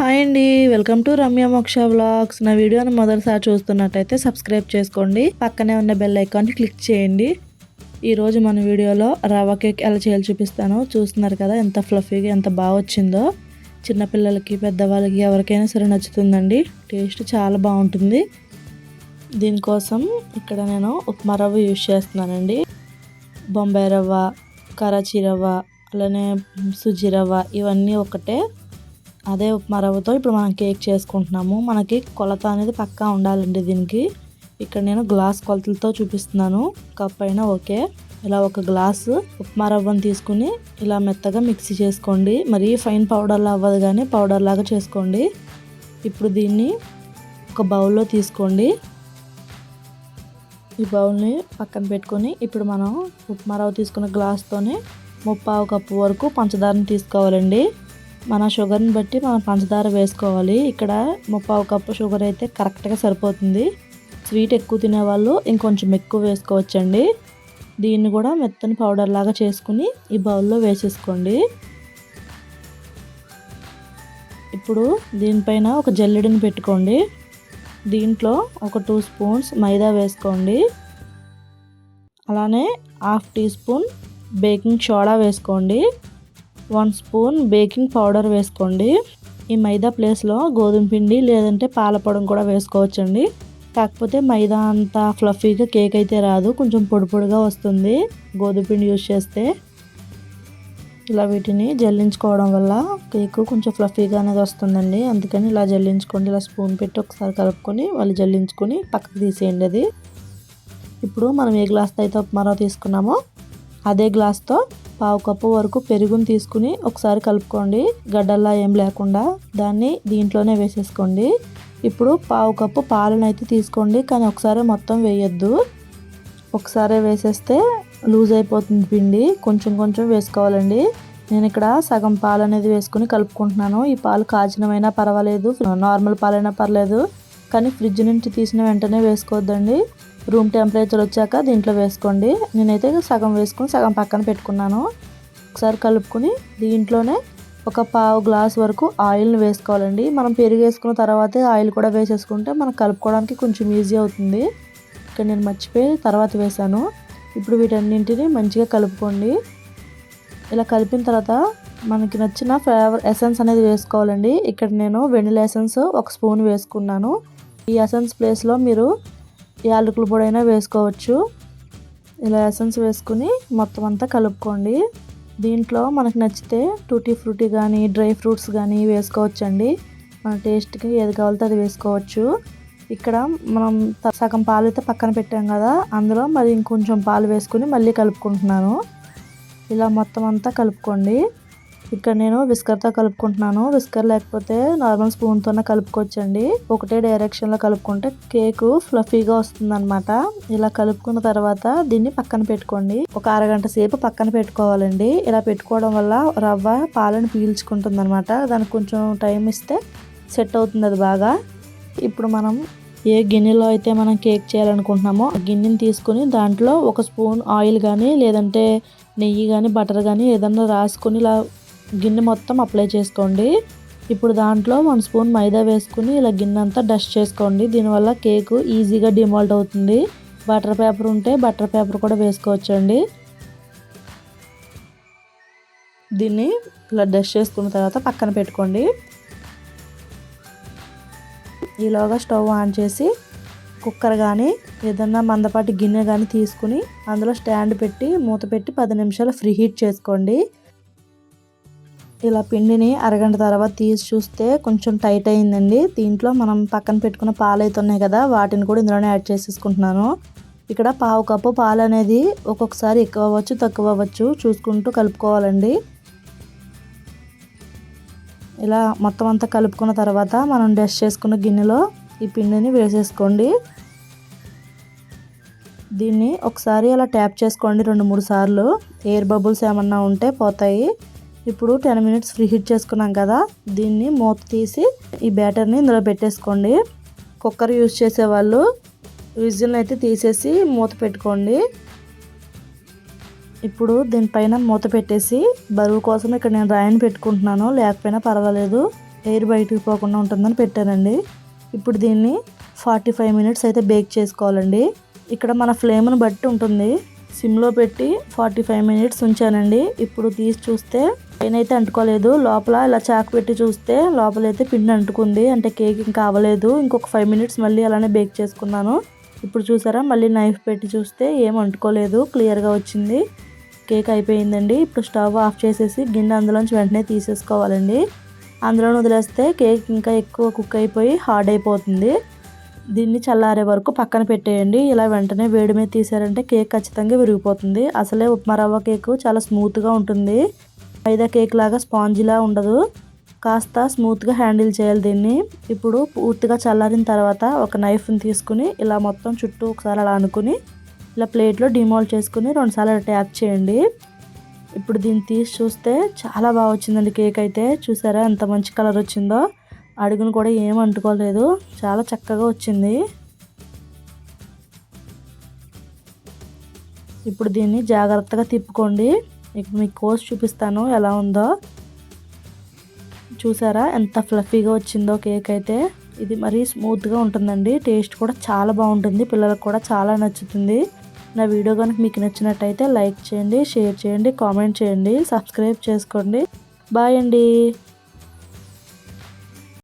Hi అండి welcome to Ramya మోక్ష vlogs. నా వీడియోని మొదటిసారి చూస్తున్నట్టయితే సబ్స్క్రైబ్ చేసుకోండి. పక్కనే ఉన్న బెల్ ఐకాన్ని క్లిక్ చేయండి. ఈరోజు మన వీడియోలో రవ్వ కేక్ ఎలా చేయాలి చూపిస్తాను. చూస్తున్నారు కదా ఎంత ఫ్లఫీగా ఎంత బాగా వచ్చిందో. చిన్నపిల్లలకి పెద్దవాళ్ళకి ఎవరికైనా సరే నచ్చుతుందండి. టేస్ట్ చాలా బాగుంటుంది. దీనికోసం ఇక్కడ నేను ఉప్మా రవ్వ యూజ్ చేస్తున్నానండి. బొంబాయి రవ్వ కరాచీ రవ్వ అలానే సుజీ రవ్వ ఇవన్నీ ఒకటే అదే ఉప్మా రవ్వతో ఇప్పుడు మనం కేక్ చేసుకుంటున్నాము. మనకి కొలత అనేది పక్కా ఉండాలండి దీనికి. ఇక్కడ నేను గ్లాస్ కొలతలతో చూపిస్తున్నాను. కప్ అయినా ఓకే. ఇలా ఒక గ్లాసు ఉప్మా రవ్వను తీసుకుని ఇలా మెత్తగా మిక్సీ చేసుకోండి. మరీ ఫైన్ పౌడర్లా అవ్వదు కానీ పౌడర్ లాగా చేసుకోండి. ఇప్పుడు దీన్ని ఒక బౌల్లో తీసుకోండి. ఈ బౌల్ని పక్కన పెట్టుకొని ఇప్పుడు మనం ఉప్మా రవ్వ తీసుకున్న గ్లాస్తోనే ముప్పావు కప్పు వరకు పంచదారని తీసుకోవాలండి. మన షుగర్ని బట్టి మనం పంచదార వేసుకోవాలి. ఇక్కడ ముప్పావు కప్పు షుగర్ అయితే కరెక్ట్గా సరిపోతుంది. స్వీట్ ఎక్కువ తినేవాళ్ళు ఇంకొంచెం ఎక్కువ వేసుకోవచ్చండి. దీన్ని కూడా మెత్తని పౌడర్ లాగా చేసుకుని ఈ బౌల్లో వేసేసుకోండి. ఇప్పుడు దీనిపైన ఒక జల్లెడని పెట్టుకోండి. దీంట్లో ఒక టూ స్పూన్స్ మైదా వేసుకోండి. అలానే half teaspoon baking soda వేసుకోండి. వన్ స్పూన్ బేకింగ్ పౌడర్ వేసుకోండి. ఈ మైదా ప్లేస్లో గోధుమ పిండి లేదంటే పాలపొడం కూడా వేసుకోవచ్చండి. కాకపోతే మైదా అంత ఫ్లఫీగా కేక్ అయితే రాదు కొంచెం పొడి పొడిగా వస్తుంది గోధుమ పిండి యూజ్ చేస్తే. ఇలా వీటిని జల్లించుకోవడం వల్ల కేక్ కొంచెం ఫ్లఫీగా అనేది వస్తుందండి. అందుకని ఇలా జల్లించుకోండి ఇలా స్పూన్ పెట్టి ఒకసారి కలుపుకొని వాళ్ళు జల్లించుకొని పక్కకు తీసేయండి అది. ఇప్పుడు మనం ఏ గ్లాస్తో అయితే ఉప్మారో తీసుకున్నామో అదే గ్లాస్తో పావు కప్పు వరకు పెరుగుని తీసుకుని ఒకసారి కలుపుకోండి. గడ్డల్లా ఏం లేకుండా దాన్ని దీంట్లోనే వేసేసుకోండి. ఇప్పుడు పావు కప్పు పాలను అయితే తీసుకోండి కానీ ఒకసారి మొత్తం వేయొద్దు. ఒకసారి వేసేస్తే లూజ్ అయిపోతుంది పిండి కొంచెం కొంచెం వేసుకోవాలండి. నేను ఇక్కడ సగం పాలు అనేది వేసుకుని కలుపుకుంటున్నాను. ఈ పాలు కాచినమైనా పర్వాలేదు నార్మల్ పాలైనా పర్లేదు కానీ ఫ్రిడ్జ్ నుంచి తీసిన వెంటనే వేసుకోవద్దండి. రూమ్ టెంపరేచర్ వచ్చాక దీంట్లో వేసుకోండి. నేనైతే సగం వేసుకుని సగం పక్కన పెట్టుకున్నాను. ఒకసారి కలుపుకొని దీంట్లోనే ఒక పావు గ్లాస్ వరకు ఆయిల్ని వేసుకోవాలండి. మనం పెరుగు వేసుకున్న తర్వాతే ఆయిల్ కూడా వేసేసుకుంటే మనం కలుపుకోవడానికి కొంచెం ఈజీ అవుతుంది. ఇక్కడ నేను మర్చిపోయి తర్వాత వేసాను ఇప్పుడు వీటన్నింటిని మంచిగా కలుపుకోండి. ఇలా కలిపిన తర్వాత మనకి నచ్చిన ఫ్లేవర్ ఎసెన్స్ అనేది వేసుకోవాలండి. ఇక్కడ నేను వెనిలా ఎసెన్స్ ఒక స్పూన్ వేసుకున్నాను. ఈ ఎసెన్స్ ప్లేస్లో మీరు యాలకుల పొడి అయినా వేసుకోవచ్చు. ఇలా ఎసెన్స్ వేసుకుని మొత్తం అంతా కలుపుకోండి. దీంట్లో మనకు నచ్చితే టూటీ ఫ్రూటీ కానీ డ్రై ఫ్రూట్స్ కానీ వేసుకోవచ్చండి. మన టేస్ట్కి ఏది కావాలితే అది వేసుకోవచ్చు. ఇక్కడ మనం సగం పాలు అయితే పక్కన పెట్టాం కదా అందులో మరి ఇంకొంచెం పాలు వేసుకుని మళ్ళీ కలుపుకుంటున్నాను. ఇలా మొత్తం అంతా కలుపుకోండి. ఇక్కడ నేను విస్కర్తో కలుపుకుంటున్నాను. విస్కర్ లేకపోతే నార్మల్ స్పూన్తోనే కలుపుకోవచ్చండి. ఒకటే డైరెక్షన్లో కలుపుకుంటే కేకు ఫ్లఫీగా వస్తుందన్నమాట. ఇలా కలుపుకున్న తర్వాత దీన్ని పక్కన పెట్టుకోండి. ఒక అరగంట సేపు పక్కన పెట్టుకోవాలండి. ఇలా పెట్టుకోవడం వల్ల రవ్వ పాలను పీల్చుకుంటుంది అనమాట దానికి కొంచెం టైం ఇస్తే సెట్ అవుతుంది అది బాగా. ఇప్పుడు మనం ఏ గిన్నెలో అయితే మనం కేక్ చేయాలనుకుంటున్నామో ఆ గిన్నెని తీసుకుని దాంట్లో ఒక స్పూన్ ఆయిల్ కానీ లేదంటే నెయ్యి కానీ బటర్ కానీ ఏదన్నా రాసుకొని ఇలా గిన్నె మొత్తం అప్లై చేసుకోండి. ఇప్పుడు దాంట్లో వన్ స్పూన్ మైదా వేసుకుని ఇలా గిన్నె అంతా డస్ట్ చేసుకోండి. దీనివల్ల కేకు ఈజీగా డిమాల్ట్ అవుతుంది. బటర్ పేపర్ ఉంటే బటర్ పేపర్ కూడా వేసుకోవచ్చండి. దీన్ని ఇలా డస్ట్ చేసుకున్న తర్వాత పక్కన పెట్టుకోండి. ఈలోగా స్టవ్ ఆన్ చేసి కుక్కర్ కానీ ఏదన్నా మందపాటి గిన్నె కానీ తీసుకుని అందులో స్టాండ్ పెట్టి మూత పెట్టి పది నిమిషాలు ఫ్రీ హీట్ చేసుకోండి. ఇలా పిండిని అరగంట తర్వాత తీసి చూస్తే కొంచెం టైట్ అయిందండి. దీంట్లో మనం పక్కన పెట్టుకున్న పాలు అయితే ఉన్నాయి కదా వాటిని కూడా ఇందులోనే యాడ్ చేసేసుకుంటున్నాను. ఇక్కడ పావు కప్పు పాలు అనేది ఒక్కొక్కసారి ఎక్కువ అవ్వచ్చు తక్కువ అవ్వచ్చు. చూసుకుంటూ కలుపుకోవాలండి. ఇలా మొత్తం అంతా కలుపుకున్న తర్వాత మనం డస్ట్ చేసుకున్న గిన్నెలో ఈ పిండిని వేసేసుకోండి. దీన్ని ఒకసారి అలా ట్యాప్ చేసుకోండి రెండు మూడు సార్లు. ఎయిర్ బబుల్స్ ఏమన్నా ఉంటే పోతాయి. ఇప్పుడు టెన్ మినిట్స్ ఫ్రీ హీట్ చేసుకున్నాం కదా దీన్ని మూత తీసి ఈ బ్యాటర్ని ఇందులో పెట్టేసుకోండి. కుక్కర్ యూజ్ చేసేవాళ్ళు విజిల్ని అయితే తీసేసి మూత పెట్టుకోండి. ఇప్పుడు దీనిపైన మూత పెట్టేసి బరువు కోసం ఇక్కడ నేను రాయిని పెట్టుకుంటున్నాను లేకపోయినా పర్వాలేదు ఎయిర్ బయటకు పోకుండా ఉంటుందని పెట్టానండి. ఇప్పుడు దీన్ని ఫార్టీ ఫైవ్ మినిట్స్ అయితే బేక్ చేసుకోవాలండి. ఇక్కడ మన ఫ్లేమ్ను బట్టి ఉంటుంది. సిమ్లో పెట్టి ఫార్టీ ఫైవ్ మినిట్స్ ఉంచానండి. ఇప్పుడు తీసి చూస్తే నేనైతే అంటుకోలేదు. లోపల ఇలా చాకు పెట్టి చూస్తే లోపలైతే పిండి అంటుకుంది. అంటే కేక్ ఇంకా అవ్వలేదు. ఇంకొక ఫైవ్ మినిట్స్ మళ్ళీ అలానే బేక్ చేసుకున్నాను. ఇప్పుడు చూసారా? మళ్ళీ నైఫ్ పెట్టి చూస్తే ఏం అంటుకోలేదు. క్లియర్గా వచ్చింది. కేక్ అయిపోయిందండి. ఇప్పుడు స్టవ్ ఆఫ్ చేసేసి గిన్నె అందులోంచి వెంటనే తీసేసుకోవాలండి. అందులో వదిలేస్తే కేక్ ఇంకా ఎక్కువ కుక్ అయిపోయి హార్డ్ అయిపోతుంది. దీన్ని చల్లారే వరకు పక్కన పెట్టేయండి. ఇలా వెంటనే వేడి మీద తీసారంటే కేక్ ఖచ్చితంగా విరిగిపోతుంది. అసలే ఉప్మా రవ్వ కేక్ చాలా స్మూత్గా ఉంటుంది. మైదా కేక్ లాగా స్పాంజిలా ఉండదు. కాస్త స్మూత్గా హ్యాండిల్ చేయాలి దీన్ని. ఇప్పుడు పూర్తిగా చల్లారిన తర్వాత ఒక నైఫ్ని తీసుకుని ఇలా మొత్తం చుట్టూ ఒకసారి అలా అనుకుని ఇలా ప్లేట్లో డిమాల్ చేసుకుని రెండుసార్లు అలా ట్యాప్ చేయండి. ఇప్పుడు దీన్ని తీసి చూస్తే చాలా బాగా వచ్చిందండి కేక్ అయితే. చూసారా ఎంత మంచి కలర్ వచ్చిందో. అడుగును కూడా ఏం అంటుకోలేదు. చాలా చక్కగా వచ్చింది. ఇప్పుడు దీన్ని జాగ్రత్తగా తిప్పుకోండి. మీకు మీకు కోసి చూపిస్తాను ఎలా ఉందో. చూసారా ఎంత ఫ్లఫీగా వచ్చిందో కేక్ అయితే. ఇది మరీ స్మూత్గా ఉంటుందండి. టేస్ట్ కూడా చాలా బాగుంటుంది. పిల్లలకు కూడా చాలా నచ్చుతుంది. నా వీడియో కనుక మీకు నచ్చినట్టయితే లైక్ చేయండి షేర్ చేయండి కామెంట్ చేయండి సబ్స్క్రైబ్ చేసుకోండి. బాయ్ అండి.